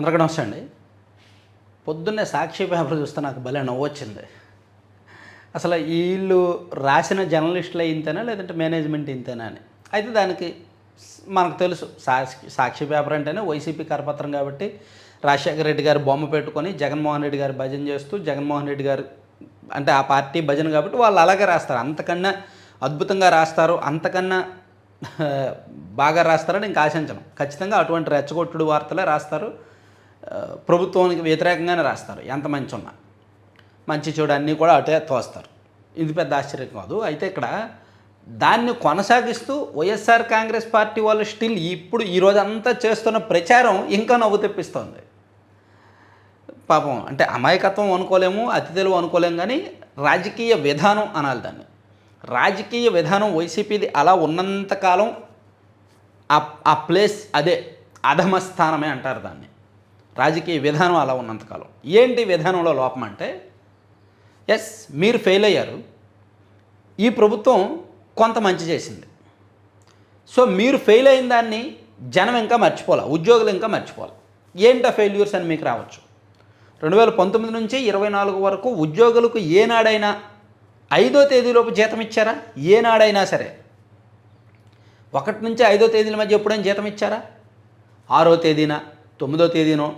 అందరికీ నమస్తే అండి. పొద్దున్నే సాక్షి పేపర్ చూస్తే నాకు భలే నవ్వు వచ్చింది. అసలు వీళ్ళు రాసిన జర్నలిస్టులు ఇంతేనా లేదంటే మేనేజ్మెంట్ ఇంతేనా అని. అయితే దానికి మనకు తెలుసు సాక్షి సాక్షి పేపర్ అంటేనే వైసీపీ కరపత్రం కాబట్టి రాజశేఖర రెడ్డి గారు బొమ్మ పెట్టుకొని జగన్మోహన్ రెడ్డి గారు భజన చేస్తూ జగన్మోహన్ రెడ్డి గారు అంటే ఆ పార్టీ భజన కాబట్టి వాళ్ళు అలాగే రాస్తారు. అంతకన్నా అద్భుతంగా రాస్తారు అంతకన్నా బాగా రాస్తారని ఇంకా ఆశించను. ఖచ్చితంగా అటువంటి రెచ్చగొట్టుడు వార్తలే రాస్తారు. ప్రభుత్వానికి వ్యతిరేకంగానే రాస్తారు. ఎంత మంచి ఉన్నా మంచి చెడు అన్నీ కూడా అటే తోస్తారు. ఇది పెద్ద ఆశ్చర్యం కాదు. అయితే ఇక్కడ దాన్ని కొనసాగిస్తూ వైఎస్ఆర్ కాంగ్రెస్ పార్టీ వాళ్ళు స్టిల్ ఇప్పుడు ఈరోజు అంతా చేస్తున్న ప్రచారం ఇంకా నవ్వు తెప్పిస్తోంది. పాపం అంటే అమాయకత్వం అనుకోలేము అతి తెలుగు అనుకోలేము కానీ రాజకీయ విధానం అనాలి దాన్ని. రాజకీయ విధానం వైసీపీది అలా ఉన్నంతకాలం ఆ ఆ ప్లేస్ అదే అధమ స్థానమే అంటారు దాన్ని. రాజకీయ విధానం అలా ఉన్నంతకాలం ఏంటి విధానంలో లోపం అంటే ఎస్ మీరు ఫెయిల్ అయ్యారు. ఈ ప్రభుత్వం కొంత మంచి చేసింది. సో మీరు ఫెయిల్ అయిన దాన్ని జనం ఇంకా మర్చిపోవాలి ఉద్యోగులు ఇంకా మర్చిపోవాలి ఏంటో ఫెయిల్యూర్స్ అని మీకు రావచ్చు? రెండు వేల పంతొమ్మిది నుంచి ఇరవై నాలుగు వరకు ఉద్యోగులకు ఏనాడైనా ఐదో తేదీలోపు జీతం ఇచ్చారా? ఏనాడైనా సరే. ఒకటి నుంచి ఐదో తేదీల మధ్య ఎప్పుడైనా జీతం ఇచ్చారా? ఆరో తేదీన? తొమ్మిదో తేదీనో?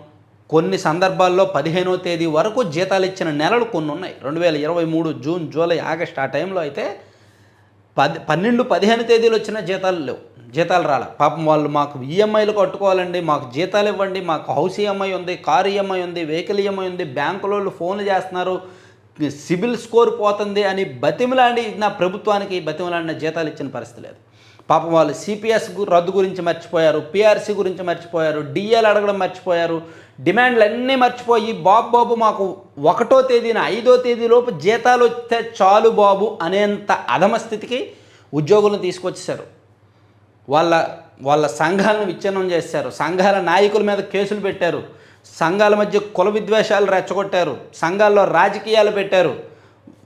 కొన్ని సందర్భాల్లో పదిహేనో తేదీ వరకు జీతాలు ఇచ్చిన నెలలు కొన్ని ఉన్నాయి. రెండు వేల ఇరవై మూడు జూన్ జూలై ఆగస్ట్ ఆ టైంలో అయితే పది పన్నెండు పదిహేను తేదీలు వచ్చిన జీతాలు లేవు. జీతాలు రాలే. పాపం వాళ్ళు మాకు ఈఎంఐలు కట్టుకోవాలండి మాకు జీతాలు ఇవ్వండి మాకు హౌస్ ఈఎంఐ ఉంది కారు ఈఎంఐ ఉంది వెహికల్ ఈఎంఐ ఉంది బ్యాంకుల వాళ్ళు ఫోన్లు చేస్తున్నారు సిబిల్ స్కోర్ పోతుంది అని బతిమలాడి నా ప్రభుత్వానికి బతిమలాడిన జీతాలు ఇచ్చిన పరిస్థితి లేదు. పాపం వాళ్ళు సిపిఎస్ రద్దు గురించి మర్చిపోయారు పిఆర్సీ గురించి మర్చిపోయారు డిఎల్ అడగడం మర్చిపోయారు డిమాండ్లు అన్నీ మర్చిపోయి బాబు బాబు మాకు ఒకటో తేదీన ఐదో తేదీలోపు జీతాలు వస్తే చాలు బాబు అనేంత అధమ స్థితికి ఉద్యోగులను తీసుకొచ్చేశారు. వాళ్ళ వాళ్ళ సంఘాలను విచ్ఛిన్నం చేశారు. సంఘాల నాయకుల మీద కేసులు పెట్టారు. సంఘాల మధ్య కుల విద్వేషాలు రెచ్చగొట్టారు. సంఘాల్లో రాజకీయాలు పెట్టారు.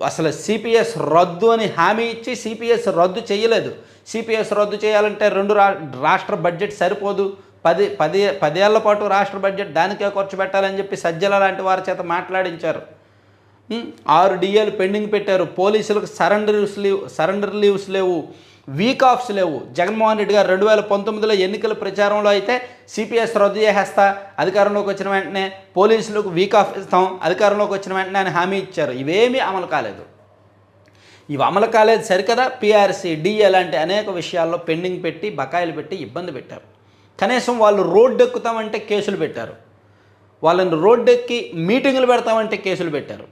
అసలు సిపిఎస్ రద్దు అని హామీ ఇచ్చి సిపిఎస్ రద్దు చేయలేదు. సిపిఎస్ రద్దు చేయాలంటే రెండు రా రాష్ట్ర బడ్జెట్ సరిపోదు. పది పది పదేళ్ళ పాటు రాష్ట్ర బడ్జెట్ దానికే ఖర్చు పెట్టాలని చెప్పి సజ్జల లాంటి వారి చేత మాట్లాడించారు. ఆరు డిఏలు పెండింగ్ పెట్టారు. పోలీసులకు సరెండర్స్ లీవ్ సరెండర్ లీవ్స్ లేవు. వీక్ ఆఫ్స్ లేవు. జగన్మోహన్ రెడ్డి గారు రెండు వేల పంతొమ్మిదిలో ఎన్నికల ప్రచారంలో అయితే సిపిఎస్ రద్దు చేసేస్తా అధికారంలోకి వచ్చిన వెంటనే పోలీసులకు వీక్ ఆఫ్ ఇస్తాం అధికారంలోకి వచ్చిన వెంటనే ఆయన హామీ ఇచ్చారు. ఇవేమీ అమలు కాలేదు. ఇవి అమలు కాలేదు సరికదా? పిఆర్సీ డిఏ లాంటి అనేక విషయాల్లో పెండింగ్ పెట్టి బకాయిలు పెట్టి ఇబ్బంది పెట్టారు. కనీసం వాళ్ళు రోడ్డు ఎక్కుతామంటే కేసులు పెట్టారు. వాళ్ళని రోడ్డు ఎక్కి మీటింగులు పెడతామంటే కేసులు పెట్టారు.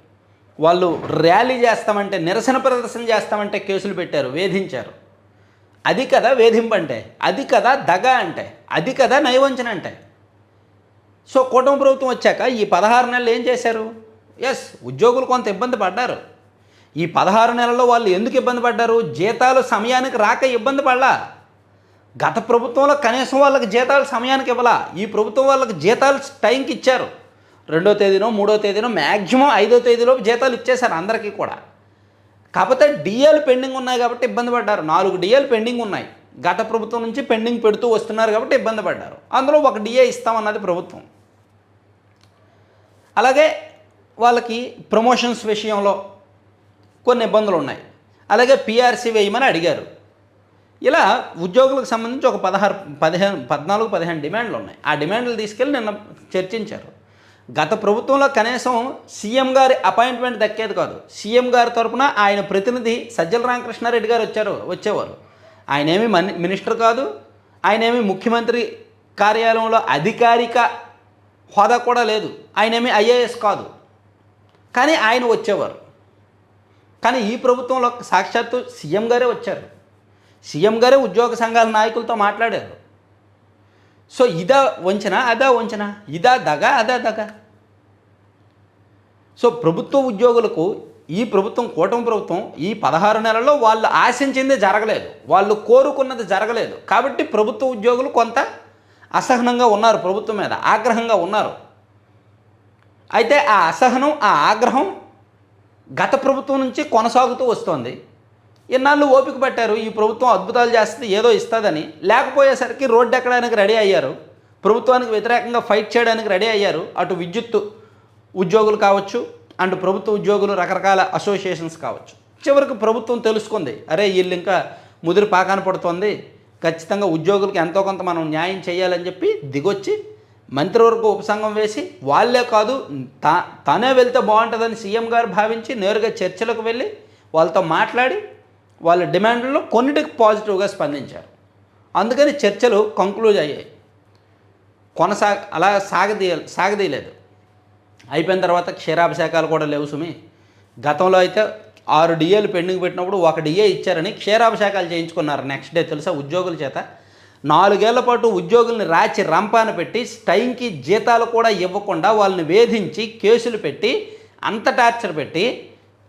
వాళ్ళు ర్యాలీ చేస్తామంటే నిరసన ప్రదర్శన చేస్తామంటే కేసులు పెట్టారు వేధించారు. అది కదా వేధింపు అంటే అది కదా దగ అంటే అది కదా నైవంచన అంటే. సో కూటమి ప్రభుత్వం వచ్చాక ఈ పదహారు నెలలు ఏం చేశారు? ఎస్ ఉద్యోగులు కొంత ఇబ్బంది పడ్డారు. ఈ పదహారు నెలల్లో వాళ్ళు ఎందుకు ఇబ్బంది పడ్డారు? జీతాలు సమయానికి రాక ఇబ్బంది పడలా. గత ప్రభుత్వంలో కనీసం వాళ్ళకి జీతాలు సమయానికి ఇవ్వలా. ఈ ప్రభుత్వం వాళ్ళకి జీతాలు టైంకి ఇచ్చారు. రెండో తేదీనో మూడో తేదీనో మ్యాక్సిమం ఐదో తేదీలోపు జీతాలు ఇచ్చేశారు అందరికీ కూడా. కాకపోతే డిఏలు పెండింగ్ ఉన్నాయి కాబట్టి ఇబ్బంది పడ్డారు. నాలుగు డిఏలు పెండింగ్ ఉన్నాయి. గత ప్రభుత్వం నుంచి పెండింగ్ పెడుతూ వస్తున్నారు కాబట్టి ఇబ్బంది పడ్డారు. అందులో ఒక డిఏ ఇస్తామన్నది ప్రభుత్వం. అలాగే వాళ్ళకి ప్రమోషన్స్ విషయంలో కొన్ని ఇబ్బందులు ఉన్నాయి. అలాగే పిఆర్సీ వేయమని అడిగారు. ఇలా ఉద్యోగులకు సంబంధించి ఒక పదహారు పదిహేను పద్నాలుగు పదిహేను డిమాండ్లు ఉన్నాయి. ఆ డిమాండ్లు తీసుకెళ్ళి నిన్న చర్చించారు. గత ప్రభుత్వంలో కనీసం సీఎం గారి అపాయింట్మెంట్ దక్కేది కాదు. సీఎం గారి తరపున ఆయన ప్రతినిధి సజ్జల రామకృష్ణారెడ్డి గారు వచ్చారు వచ్చేవారు. ఆయన ఏమి మన్ మినిస్టర్ కాదు ఆయన ఏమి ముఖ్యమంత్రి కార్యాలయంలో అధికారిక హోదా కూడా లేదు. ఆయన ఏమి ఐఏఎస్ కాదు. కానీ ఆయన వచ్చేవారు. కానీ ఈ ప్రభుత్వంలో సాక్షాత్తు సీఎం గారే వచ్చారు. సీఎం గారే ఉద్యోగ సంఘాల నాయకులతో మాట్లాడారు. సో ఇదా వంచన అదా వంచన? ఇదా దగ అదా దగ? సో ప్రభుత్వ ఉద్యోగులకు ఈ ప్రభుత్వం కూటమి ప్రభుత్వం ఈ పదహారు నెలల్లో వాళ్ళు ఆశించింది జరగలేదు. వాళ్ళు కోరుకున్నది జరగలేదు. కాబట్టి ప్రభుత్వ ఉద్యోగులు కొంత అసహనంగా ఉన్నారు ప్రభుత్వం మీద ఆగ్రహంగా ఉన్నారు. అయితే ఆ అసహనం ఆ ఆగ్రహం గత ప్రభుత్వం నుంచి కొనసాగుతూ వస్తోంది. ఇన్నాళ్ళు ఓపిక పట్టారు ఈ ప్రభుత్వం అద్భుతాలు చేస్తుంది ఏదో ఇస్తుందని. లేకపోయేసరికి రోడ్డు ఎక్కడానికి రెడీ అయ్యారు. ప్రభుత్వానికి వ్యతిరేకంగా ఫైట్ చేయడానికి రెడీ అయ్యారు. అటు విద్యుత్తు ఉద్యోగులు కావచ్చు అండ్ ప్రభుత్వ ఉద్యోగులు రకరకాల అసోసియేషన్స్ కావచ్చు. చివరికి ప్రభుత్వం తెలుసుకుంది అరే వీళ్ళు ఇంకా ముదిరి పాకాన పడుతోంది ఖచ్చితంగా ఉద్యోగులకు ఎంతో కొంత మనం న్యాయం చేయాలని చెప్పి దిగొచ్చి మంత్రివర్గ ఉపసంఘం వేసి వాళ్ళే కాదు తా తనే వెళ్తే బాగుంటుందని సీఎం గారు భావించి నేరుగా చర్చలకు వెళ్ళి వాళ్ళతో మాట్లాడి వాళ్ళ డిమాండ్లలో కొన్నిటికి పాజిటివ్గా స్పందించారు. అందుకని చర్చలు కంక్లూజ్ అయ్యాయి. కొనసాగ అలా సాగదీయ సాగదీయలేదు. అయిపోయిన తర్వాత క్షీరాభిషేకాలు కూడా లేవు సుమి. గతంలో అయితే ఆరు డిఏలు పెండింగ్ పెట్టినప్పుడు ఒక డిఏ ఇచ్చారని క్షీరాభిషేకాలు చేయించుకున్నారు నెక్స్ట్ డే తెలుసా ఉద్యోగుల చేత. నాలుగేళ్ళ పాటు ఉద్యోగుల్ని రాచి రంపాన పెట్టి టైంకి జీతాలు కూడా ఇవ్వకుండా వాళ్ళని వేధించి కేసులు పెట్టి అంత టార్చర్ పెట్టి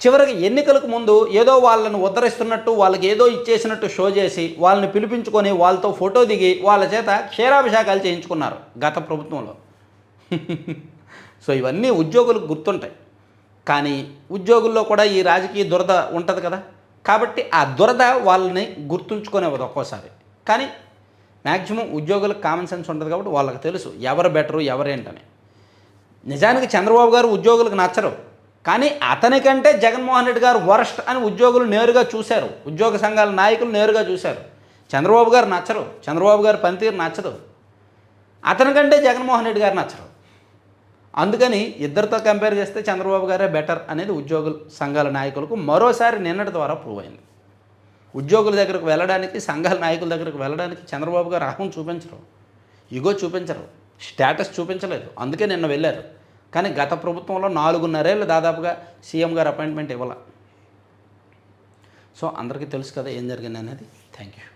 చివరికి ఎన్నికలకు ముందు ఏదో వాళ్ళని ఉద్ధరిస్తున్నట్టు వాళ్ళకి ఏదో ఇచ్చేసినట్టు షో చేసి వాళ్ళని పిలిపించుకొని వాళ్ళతో ఫోటో దిగి వాళ్ళ చేత క్షీరాభిషేకాలు చేయించుకున్నారు గత ప్రభుత్వంలో. సో ఇవన్నీ ఉద్యోగులకు గుర్తుంటాయి. కానీ ఉద్యోగుల్లో కూడా ఈ రాజకీయ దురద ఉంటుంది కదా. కాబట్టి ఆ దురద వాళ్ళని గుర్తుంచుకునేవద్దు ఒక్కోసారి. కానీ మ్యాక్సిమం ఉద్యోగులకు కామన్ సెన్స్ ఉంటుంది కాబట్టి వాళ్ళకి తెలుసు ఎవరు బెటరు ఎవరేంటని నిజానికి చంద్రబాబు గారు ఉద్యోగులకు నచ్చరు. కానీ అతనికంటే జగన్మోహన్ రెడ్డి గారు వరస్ట్ అని ఉద్యోగులు నేరుగా చూశారు. ఉద్యోగ సంఘాల నాయకులు నేరుగా చూశారు. చంద్రబాబు గారు నచ్చరు. చంద్రబాబు గారు పనితీరు నచ్చదు. అతనికంటే జగన్మోహన్ రెడ్డి గారు నచ్చరు. అందుకని ఇద్దరితో కంపేర్ చేస్తే చంద్రబాబు గారే బెటర్ అనేది ఉద్యోగుల సంఘాల నాయకులకు మరోసారి నిన్నటి ద్వారా ప్రూవ్ అయింది. ఉద్యోగుల దగ్గరకు వెళ్ళడానికి సంఘాల నాయకుల దగ్గరకు వెళ్ళడానికి చంద్రబాబు గారు అహం చూపించరు. ఇగో చూపించరు. స్టేటస్ చూపించలేదు. అందుకే నిన్న వెళ్ళారు. కానీ గత ప్రభుత్వంలో నాలుగున్నరేళ్ళు దాదాపుగా సీఎం గారు అపాయింట్మెంట్ ఇవ్వాల. సో అందరికీ తెలుసు కదా ఏం జరిగింది అనేది థ్యాంక్ యూ